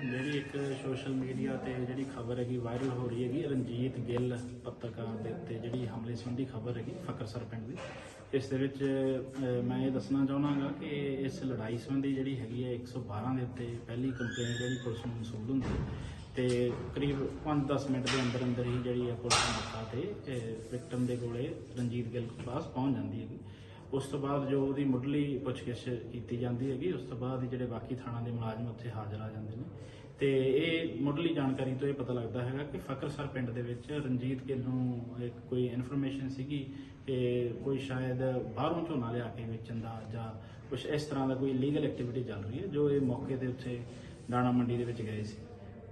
ਜਿਹੜੀ ਇੱਕ social media ਤੇ ਜਿਹੜੀ ਖਬਰ ਹੈਗੀ ਵਾਇਰਲ ਹੋ ਰਹੀ ਹੈਗੀ, ਰਣਜੀਤ ਗਿੱਲ ਪੱਤਰਕਾਰ ਦੇ ਉੱਤੇ ਜਿਹੜੀ ਹਮਲੇ ਸੰਬੰਧੀ ਖਬਰ ਹੈਗੀ ਫਕਰਸਰ ਪਿੰਡ ਦੀ। ਇਸ ਦੇ ਵਿੱਚ ਮੈਂ ਇਹ ਦੱਸਣਾ ਚਾਹਣਾਗਾ ਕਿ ਇਸ ਲੜਾਈ ਸੰਬੰਧੀ ਜਿਹੜੀ ਹੈਗੀ ਹੈ 112 ਦੇ ਉੱਤੇ ਪਹਿਲੀ ਕੰਪਲੇਂਟ ਜਿਹੜੀ ਪੁਲਿਸ ਨੂੰ ਮਸੂਲ ਹੁੰਦੀ ਹੈ ਤੇ ਕਰੀਬ 5-10 ਮਿੰਟ ਦੇ ਅੰਦਰ ਅੰਦਰ ਹੀ ਜਿਹੜੀ ਹੈ ਪੁਲਿਸ ਮੌਕਾ ਤੇ ਵਿਕਟਮ ਦੇ ਕੋਲੇ ਰਣਜੀਤ ਗਿੱਲ ਪਾਸ ਪਹੁੰਚ ਜਾਂਦੀ ਹੈਗੀ। ਉਸ ਤੋਂ ਬਾਅਦ ਜੋ ਉਹਦੀ ਮੁੱਢਲੀ ਪੁੱਛਗਿੱਛ ਕੀਤੀ ਜਾਂਦੀ ਹੈਗੀ, ਉਸ ਤੋਂ ਬਾਅਦ ਜਿਹੜੇ ਬਾਕੀ ਥਾਣਾ ਦੇ ਮੁਲਾਜ਼ਮ ਉੱਥੇ ਹਾਜ਼ਰ ਆ ਜਾਂਦੇ ਨੇ। ਤੇ ਇਹ ਮੁੱਢਲੀ ਜਾਣਕਾਰੀ ਤੋਂ ਇਹ ਪਤਾ ਲੱਗਦਾ ਹੈਗਾ ਕਿ ਫਕਰਸਰ ਪਿੰਡ ਦੇ ਵਿੱਚ ਰਣਜੀਤ ਗਿੱਲ ਨੂੰ ਇੱਕ ਕੋਈ ਇਨਫੋਰਮੇਸ਼ਨ ਸੀਗੀ ਕਿ ਕੋਈ ਸ਼ਾਇਦ ਬਾਹਰੋਂ ਝੋਨਾ ਲਿਆ ਕੇ ਵੇਚਣ ਦਾ ਜਾਂ ਕੁਝ ਇਸ ਤਰ੍ਹਾਂ ਦਾ ਕੋਈ ਲੀਗਲ ਐਕਟੀਵਿਟੀ ਚੱਲ ਰਹੀ ਹੈ, ਜੋ ਇਹ ਮੌਕੇ ਦੇ ਉੱਤੇ ਦਾਣਾ ਮੰਡੀ ਦੇ ਵਿੱਚ ਗਏ ਸੀ।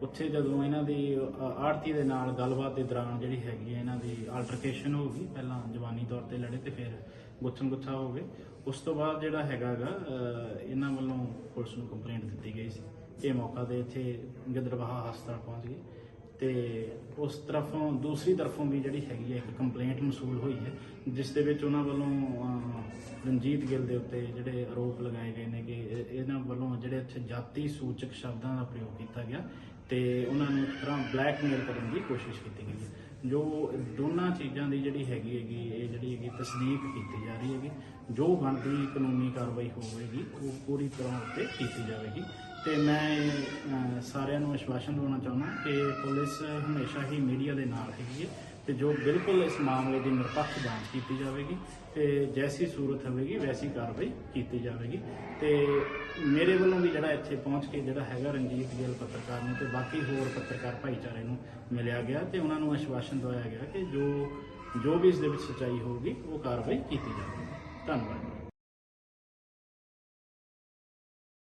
ਉੱਥੇ ਜਦੋਂ ਇਹਨਾਂ ਦੀ ਆੜਤੀ ਦੇ ਨਾਲ ਗੱਲਬਾਤ ਦੇ ਦੌਰਾਨ ਜਿਹੜੀ ਹੈਗੀ ਹੈ ਇਹਨਾਂ ਦੀ ਆਲਟਰਕੇਸ਼ਨ ਹੋ ਗਈ, ਪਹਿਲਾਂ ਜਵਾਨੀ ਤੌਰ ਤੇ ਲੜੇ ਤੇ ਫਿਰ ਗੁੱਥਮ ਗੁੱਥਾ ਹੋ ਗਏ। ਉਸ ਤੋਂ ਬਾਅਦ ਜਿਹੜਾ ਹੈਗਾਗਾ ਇਹਨਾਂ ਵੱਲੋਂ ਪੁਲਿਸ ਨੂੰ ਕੰਪਲੇਂਟ ਦਿੱਤੀ ਗਈ ਸੀ। ਇਹ ਮੌਕਾ ਦੇ ਇੱਥੇ ਗਿੱਦੜਬਾਹਾ ਹਸਪਤਾਲ ਪਹੁੰਚ ਗਏ। ਤੇ ਉਸ ਤਰਫੋਂ, ਦੂਸਰੀ ਤਰਫੋਂ ਵੀ ਜਿਹੜੀ ਹੈਗੀ ਹੈ ਇੱਕ ਕੰਪਲੇਂਟ ਮਸੂਲ ਹੋਈ ਹੈ, ਜਿਸ ਦੇ ਵਿੱਚ ਉਹਨਾਂ ਵੱਲੋਂ ਰਣਜੀਤ ਗਿੱਲ ਦੇ ਉੱਤੇ ਜਿਹੜੇ ਆਰੋਪ ਲਗਾਏ ਗਏ ਨੇ ਕਿ ਇਹਨਾਂ ਵੱਲੋਂ ਜਿਹੜੇ ਇੱਥੇ ਜਾਤੀ ਸੂਚਕ ਸ਼ਬਦਾਂ ਦਾ ਪ੍ਰਯੋਗ ਕੀਤਾ ਗਿਆ ਤੇ ਉਹਨਾਂ ਨੂੰ ਇੱਕ ਤਰ੍ਹਾਂ ਬਲੈਕਮੇਲ ਕਰਨ ਦੀ ਕੋਸ਼ਿਸ਼ ਕੀਤੀ ਗਈ ਹੈ। ਜੋ ਦੋਨਾਂ ਚੀਜ਼ਾਂ ਦੀ ਜਿਹੜੀ ਹੈਗੀ ਹੈਗੀ, ਇਹ ਜਿਹੜੀ ਹੈਗੀ ਤਸਦੀਕ ਕੀਤੀ ਜਾ ਰਹੀ ਹੈਗੀ, ਜੋ ਬਣਦੀ ਕਾਨੂੰਨੀ ਕਾਰਵਾਈ ਹੋਵੇਗੀ, ਉਹ ਪੂਰੀ ਤਰ੍ਹਾਂ ਉੱਤੇ ਕੀਤੀ ਜਾਵੇਗੀ। ਤੇ ਮੈਂ ਅਹ, ਸਾਰਿਆਂ ਨੂੰ ਵਿਸ਼ਵਾਸਨ ਦਿਵਾਉਣਾ ਚਾਹੁੰਦਾ ਕਿ ਪੁਲਿਸ ਹਮੇਸ਼ਾ ਹੀ ਮੀਡੀਆ ਦੇ ਨਾਲ ਹੈਗੀ ਹੈ ਤੇ ਜੋ ਬਿਲਕੁਲ ਇਸ ਮਾਮਲੇ ਦੀ ਨਿਰਪੱਖ ਜਾਂਚ ਕੀਤੀ ਜਾਵੇਗੀ ਤੇ ਜੈਸੀ ਸੂਰਤ ਹੋਵੇਗੀ ਵੈਸੀ ਕਾਰਵਾਈ ਕੀਤੀ ਜਾਵੇਗੀ। ਤੇ ਮੇਰੇ ਵੱਲੋਂ ਵੀ ਜਿਹੜਾ ਇੱਥੇ ਪਹੁੰਚ ਕੇ ਜਿਹੜਾ ਹੈਗਾ ਰਣਜੀਤ ਗਿੱਲ ਪੱਤਰਕਾਰ ਨੂੰ ਤੇ ਬਾਕੀ ਹੋਰ ਪੱਤਰਕਾਰ ਭਾਈਚਾਰੇ ਨੂੰ ਮਿਲਿਆ ਗਿਆ ਤੇ ਉਹਨਾਂ ਨੂੰ ਆਸ਼ਵਾਸਨ ਦਵਾਇਆ ਗਿਆ ਕਿ ਜੋ ਜੋ ਵੀ ਇਸ ਦੇ ਵਿੱਚ ਸੱਚਾਈ ਹੋਊਗੀ ਉਹ ਕਾਰਵਾਈ ਕੀਤੀ ਜਾਵੇਗੀ। ਧੰਨਵਾਦ।